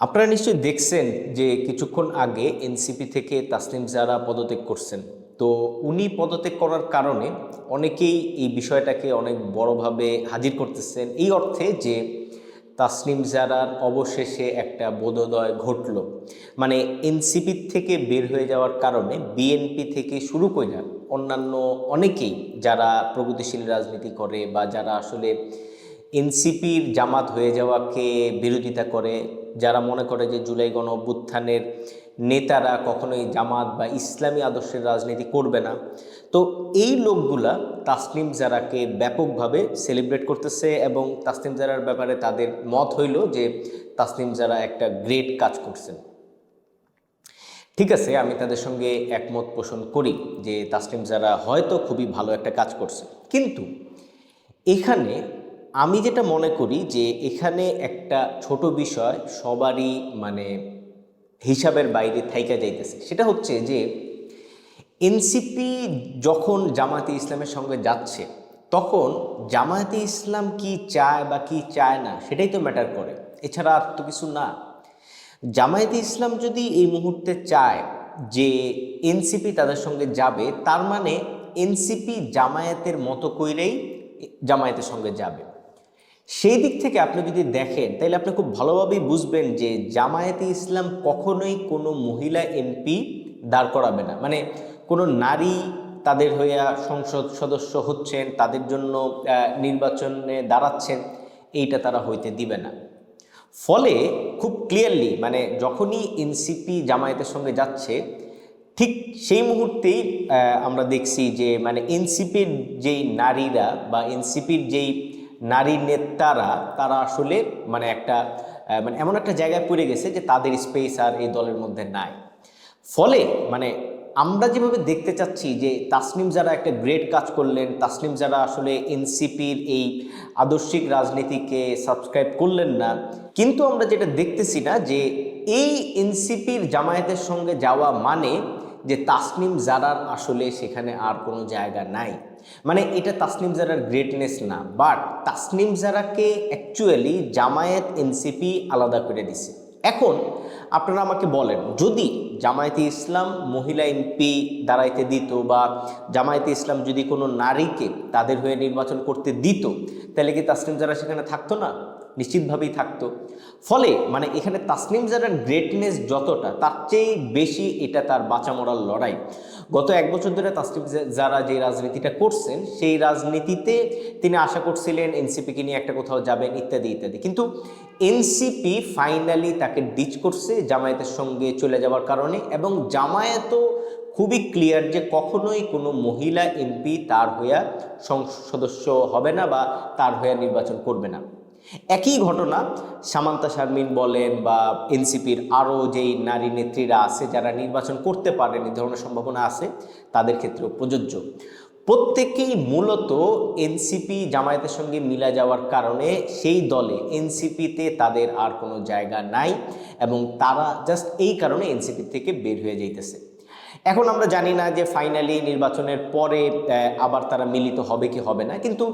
আপনারা নিশ্চয়ই দেখছেন যে কিছুক্ষণ আগে এনসিপি থেকে তাসনিম জারা পদত্যাগ করছেন। তো উনি পদত্যাগ করার কারণে অনেকেই এই বিষয়টাকে অনেক বড়ভাবে হাজির করতেছেন। এই অর্থে যে তাসনিম জারার অবশেষে একটা বোধোদয় ঘটল। মানে এনসিপি থেকে বের হয়ে যাওয়ার কারণে বিএনপি থেকে শুরু করে অন্যান্য অনেকেই যারা প্রগতিশীল রাজনীতি করে বা যারা আসলে এনসিপির জামাত হয়ে যাওয়াকে বিরোধিতা করে, যারা মনে করে যে জুলাই গণ অভ্যুত্থানের নেতারা কখনোই জামাত বা ইসলামী আদর্শের রাজনীতি করবে না। তো এই লোকগুলা তাসনিম জারাকে ব্যাপকভাবে সেলিব্রেট করতেছে এবং তাসনিম জারার ব্যাপারে তাদের মত হইল যে তাসনিম জারা একটা গ্রেট কাজ করছেন। ঠিক আছে, আমি তাদের সঙ্গে একমত পোষণ করি যে তাসনিম জারা হয়তো খুবই ভালো একটা কাজ করছে। কিন্তু এখানে আমি যেটা মনে করি যে এখানে একটা ছোট বিষয় সবারই মানে হিসাবের বাইরে থাইকা যাইতেছে। সেটা হচ্ছে যে এনসিপি যখন জামায়াতে ইসলামের সঙ্গে যাচ্ছে, তখন জামায়াতে ইসলাম কি চায় বা কি চায় না, সেটাই তো ম্যাটার করে। এছাড়া আর তো কিছু না। জামায়াতে ইসলাম যদি এই মুহূর্তে চায় যে এনসিপি তাদের সঙ্গে যাবে, তার মানে এনসিপি জামায়াতের মতো কইরেই জামায়াতের সঙ্গে যাবে। সেই দিক থেকে আপনি যদি দেখেন, তাহলে আপনি খুব ভালোভাবেই বুঝবেন যে জামায়াতে ইসলাম কখনোই কোনো মহিলা এমপি দাঁড় করাবে না। মানে কোনো নারী তাদের হইয়া সংসদ সদস্য হচ্ছেন, তাদের জন্য নির্বাচনে দাঁড়াচ্ছেন, এইটা তারা হইতে দিবে না। ফলে খুব ক্লিয়ারলি মানে যখনই এনসিপি জামায়াতের সঙ্গে যাচ্ছে, ঠিক সেই মুহূর্তেই আমরা দেখছি যে মানে এনসিপির যেই নারীরা বা এনসিপির যেই নারী নেতারা, তারা আসলে মানে একটা মানে এমন একটা জায়গায় পড়ে গেছে যে তাদের স্পেস আর এই দলের মধ্যে নাই। ফলে মানে আমরা যেভাবে দেখতে চাচ্ছি যে তাসনিম যারা একটা গ্রেট কাজ করলেন, তাসনিম যারা আসলে এনসিপির এই আদর্শিক রাজনীতিকে সাবস্ক্রাইব করলেন না, কিন্তু আমরা যেটা দেখতেছি না যে এই এনসিপির জামায়াতের সঙ্গে যাওয়া মানে যে তাসনিম জারার আসলে সেখানে আর কোনো জায়গা নাই। মানে এটা তাসনিম জারার গ্রেটনেস না বাট তাসনিম জারাকে অ্যাকচুয়ালি জামায়াত এনসিপি আলাদা করে দিছে। এখন আপনারা আমাকে বলেন, যদি জামায়াতে ইসলাম মহিলা এমপি দাঁড়াইতে দিত বা জামায়াতে ইসলাম যদি কোনো নারীকে তাদের হয়ে নির্বাচন করতে দিত, তাহলে কি তাসনিম যারা সেখানে থাকতো না? নিশ্চিতভাবেই থাকতো। ফলে মানে এখানে তাসনিম যারার গ্রেটনেস যতটা, তার চেয়ে বেশি এটা তার বাঁচা মরার লড়াই। গত এক বছর ধরে তাসনিম যারা যে রাজনীতিটা করছেন, সেই রাজনীতিতে তিনি আশা করছিলেন এনসিপিকে নিয়ে একটা কোথাও যাবেন, ইত্যাদি ইত্যাদি। কিন্তু এনসিপি ফাইনালি তাকে ডিচ করছে জামায়াতের সঙ্গে চলে যাওয়ার কারণে এবং জামায়াতও খুবই ক্লিয়ার যে কখনোই কোনো মহিলা এমপি তার হইয়া সংসদ সদস্য হবে না বা তার হইয়া নির্বাচন করবে না। একই ঘটনা সামান্তা শারমিন বলেন বা এনসিপির আরও যেই নারী নেত্রীরা আছে, যারা নির্বাচন করতে পারেন, এই ধরনের সম্ভাবনা আছে, তাদের ক্ষেত্রেও প্রযোজ্য। প্রত্যেকেই মূলত এনসিপি জামায়াতের সঙ্গে মিলা যাওয়ার কারণে সেই দলে এনসিপিতে তাদের আর কোনো জায়গা নাই এবং তারা জাস্ট এই কারণে এনসিপি থেকে বের হয়ে যাইতেছে। এখন আমরা জানি না যে ফাইনালি নির্বাচনের পরে আবার তারা মিলিত হবে কি হবে না, কিন্তু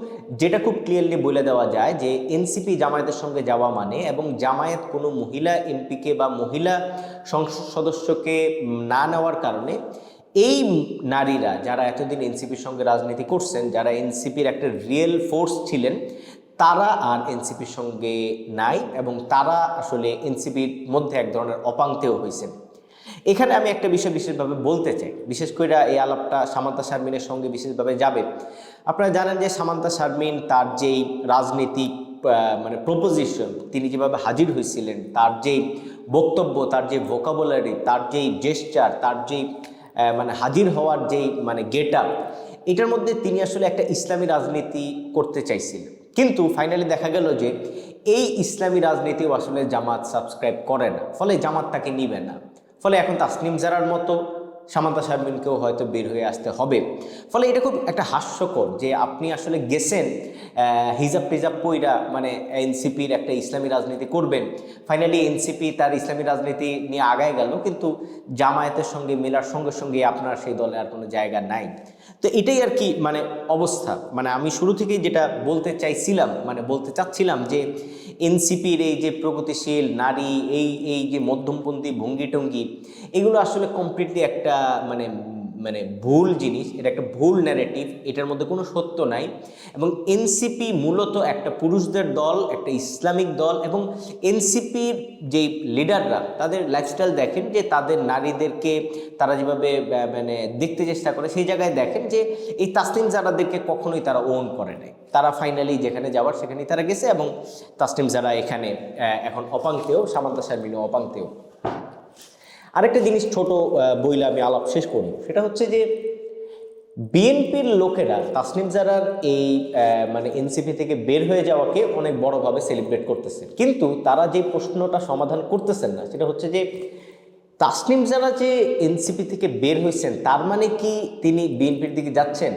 যেটা খুব ক্লিয়ারলি বলে দেওয়া যায় যে এনসিপি জামায়াতের সঙ্গে যাওয়া মানে এবং জামায়াত কোনো মহিলা এমপিকে বা মহিলা সংসদ সদস্যকে না নেওয়ার কারণে এই নারীরা যারা এতদিন এনসিপির সঙ্গে রাজনীতি করছেন, যারা এনসিপির একটা রিয়েল ফোর্স ছিলেন, তারা আর এনসিপির সঙ্গে নাই এবং তারা আসলে এনসিপির মধ্যে এক ধরনের অপাঙ্ক্তেও হয়েছেন। এখানে আমি একটা বিষয় বিশেষভাবে বলতে চাই। বিশেষ করে এই আলাপটা সামান্তা শারমিনের সঙ্গে বিশেষভাবে যাবে। আপনারা জানেন যে সামান্তা শারমিন তার যেই রাজনীতিক মানে প্রপোজিশন তিনি যেভাবে হাজির হয়েছিলেন, তার যেই বক্তব্য, তার যে ভোকাবুলারি তার যেই জেস্টার তার যেই মানে হাজির হওয়ার যেই মানে গেট আপ এটার মধ্যে তিনি আসলে একটা ইসলামী রাজনীতি করতে চাইছিলেন। কিন্তু ফাইনালি দেখা গেল যে এই ইসলামী রাজনীতিও আসলে জামাত সাবস্ক্রাইব করে না। ফলে জামাত তাকে নিবে না। ফলে এখন তাসনিম জারার মতো সামান্তা শারমিনকেও হয়তো বের হয়ে আসতে হবে। ফলে এটা খুব একটা হাস্যকর যে আপনি আসলে গেছেন হিজাব টিজাব পইরা মানে এনসিপির একটা ইসলামী রাজনীতি করবেন। ফাইনালি এনসিপি তার ইসলামী রাজনীতি নিয়ে আগায় গেল, কিন্তু জামায়াতের সঙ্গে, মেলার সঙ্গে সঙ্গে আপনার সেই দলে আর কোনো জায়গা নাই। তো এটাই আর কি মানে অবস্থা। মানে আমি শুরু থেকেই যেটা বলতে চাইছিলাম মানে বলতে চাচ্ছিলাম যে এনসিপির এই যে প্রগতিশীল নারী, এই এই যে মধ্যমপন্থী ভঙ্গি টঙ্গি এগুলো আসলে কমপ্লিটলি একটা মানে মানে ভুল জিনিস, এটা একটা ভুল ন্যারেটিভ এটার মধ্যে কোনো সত্য নাই। এবং এনসিপি মূলত একটা পুরুষদের দল, একটা ইসলামিক দল, এবং এনসিপির যে লিডাররা তাদের লাইফস্টাইল দেখেন যে তাদের নারীদেরকে তারা যেভাবে মানে দেখতে চেষ্টা করে, সেই জায়গায় দেখেন যে এই তাসলিম জারাদেরকে কখনোই তারা ওন করে নাই। তারা ফাইনালি যেখানে যাওয়ার, সেখানেই তারা গেছে, এবং তাসলিম যারা এখানে এখন অপাঙ্কেও সামান্তা শারমিনও অপাঙ্কেও আরেকটা জিনিস ছোট বইলে আমি আলাপ শেষ করি। সেটা হচ্ছে যে, বিএনপির লোকেরা, তাসনিম জারার এই মানে এনসিপি থেকে বের হয়ে যাওয়াকে অনেক বড়ভাবে সেলিব্রেট করতেছে। কিন্তু তারা যে প্রশ্নটা সমাধান করতেছেন না, সেটা হচ্ছে যে, তাসনিম জারা যে এনসিপি থেকে বের হয়েছেন, তার মানে কি তিনি বিএনপির দিকে যাচ্ছেন?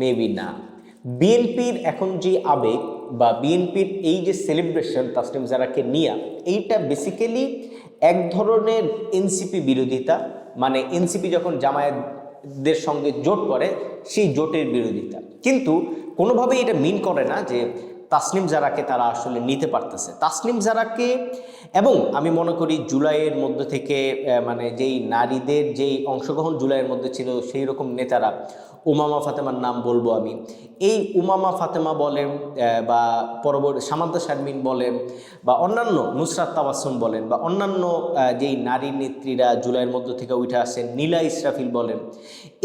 মেবি না। বিএনপির এখন যে আবেগ বা বিএনপির এই যে সেলিব্রেশন তাসলিম জারাকে নিয়া, এইটা বেসিক্যালি এক ধরনের এনসিপি বিরোধিতা মানে এনসিপি যখন জামায়াতদের সঙ্গে জোট করে, সেই জোটের বিরোধিতা। কিন্তু কোনোভাবেই এটা মিন করে না যে তাসনিম জারাকে তারা আসলে নিতে পারতেছে। তাসনিম জারাকে এবং আমি মনে করি জুলাইয়ের মধ্যে থেকে মানে যেই নারীদের যেই অংশগ্রহণ জুলাইয়ের মধ্যে ছিল সেই রকম নেতারা উমামা ফাতেমার নাম বলব আমি। এই উমামা ফাতেমা বলেন বা পরবর্তী সামান্তা শারমিন বলেন, বা অন্যান্য নুসরাত তাবাসম বলেন, বা অন্যান্য যেই নারী নেত্রীরা জুলাইয়ের মধ্য থেকে উঠে আসেন, নীলা ইসরাফিল বলেন,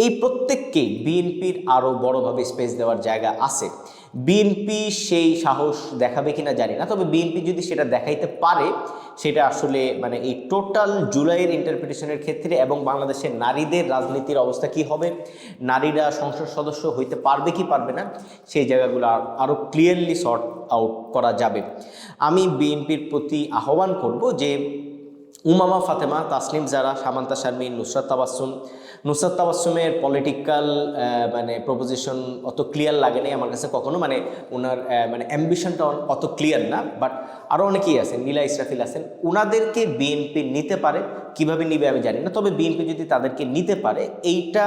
এই প্রত্যেককেই বিএনপির আরও বড়ভাবে স্পেস দেওয়ার জায়গা আছে। বিএনপি সেই সাহস দেখাবে কিনা জানি না, তবে বিএনপি যদি সেটা দেখাইতে পারে, সেটা আসলে মানে এই টোটাল জুলাইয়ের ইন্টারপ্রিটেশনের ক্ষেত্রে এবং বাংলাদেশের নারীদের রাজনীতির অবস্থা কি হবে, নারীরা সংসদ সদস্য হইতে পারবে কি পারবে না, সেই জায়গাগুলো আরও ক্লিয়ারলি সর্ট আউট করা যাবে। আমি বিএনপির প্রতি আহ্বান করব যে উমামা ফাতেমা তাসলিম যারা সামান্তা শারমিন, নুসরাত তাবাসুম নুসরাত তাবাসুমের পলিটিক্যাল মানে প্রপোজিশন অত ক্লিয়ার লাগে নাই আমার কাছে কখনো। মানে ওনার মানে অ্যাম্বিশনটা অত ক্লিয়ার না বাট আরও অনেকেই আছেন, নীলা ইসরাফিল আছেন। ওনাদেরকে বিএনপি নিতে পারে কীভাবে নিবে আমি জানি না। তবে বিএনপি যদি তাদেরকে নিতে পারে, এইটা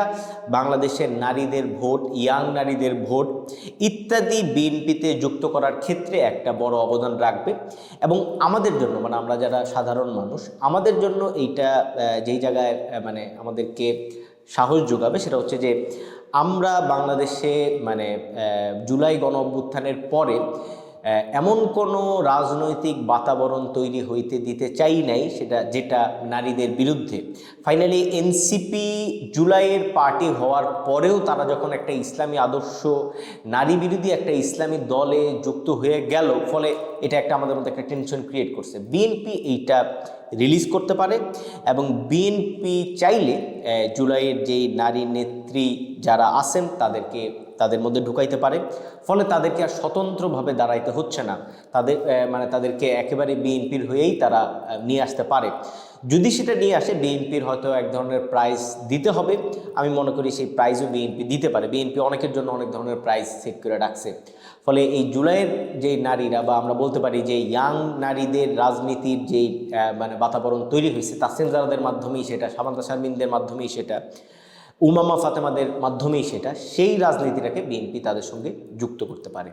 বাংলাদেশের নারীদের ভোট ইয়াং নারীদের ভোট ইত্যাদি বিএনপিতে যুক্ত করার ক্ষেত্রে একটা বড় অবদান রাখবে। এবং আমাদের জন্য মানে আমরা যারা সাধারণ মানুষ, আমাদের জন্য এইটা যেই জায়গায় মানে আমাদেরকে সাহস যোগাবে সেটা হচ্ছে যে আমরা বাংলাদেশে মানে জুলাই গণ অভ্যুত্থানের পরে এমন কোনো রাজনৈতিক বাতাবরণ তৈরি হইতে দিতে চাই নাই, সেটা, যেটা নারীদের বিরুদ্ধে। ফাইনালি এনসিপি জুলাইয়ের পার্টি হওয়ার পরেও তারা যখন একটা ইসলামী আদর্শ, নারী বিরোধী একটা ইসলামী দলে যুক্ত হয়ে গেল, ফলে এটা একটা আমাদের মধ্যে একটা টেনশন ক্রিয়েট করছে। বিএনপি এইটা রিলিজ করতে পারে এবং বিএনপি চাইলে জুলাইয়ের যেই নারী নেত্রী যারা আছেন, তাদেরকে তাদের মধ্যে ঢুকাইতে পারে। ফলে তাদেরকে আর স্বতন্ত্রভাবে দাঁড়াইতে হচ্ছে না। তাদের মানে তাদেরকে একেবারে বিএনপির হয়েই তারা নিয়ে আসতে পারে। যদি সেটা নিয়ে আসে, বিএনপির হয়তো এক ধরনের প্রাইজ দিতে হবে। আমি মনে করি সেই প্রাইজও বিএনপি দিতে পারে। বিএনপি অনেকের জন্য অনেক ধরনের প্রাইজ সেট করে রাখছে। ফলে এই জুলাইয়ের যে নারীরা বা আমরা বলতে পারি যে ইয়াং নারীদের রাজনীতির যেই মানে বাতাবরণ তৈরি হয়েছে তাসিম জারাদের মাধ্যমেই সেটা, সামান্তা শারমিনদের মাধ্যমেই সেটা উমামা ফাতেমাদের মাধ্যমেই সেটা সেই রাজনীতিটাকে বিএনপি তাদের সঙ্গে যুক্ত করতে পারে।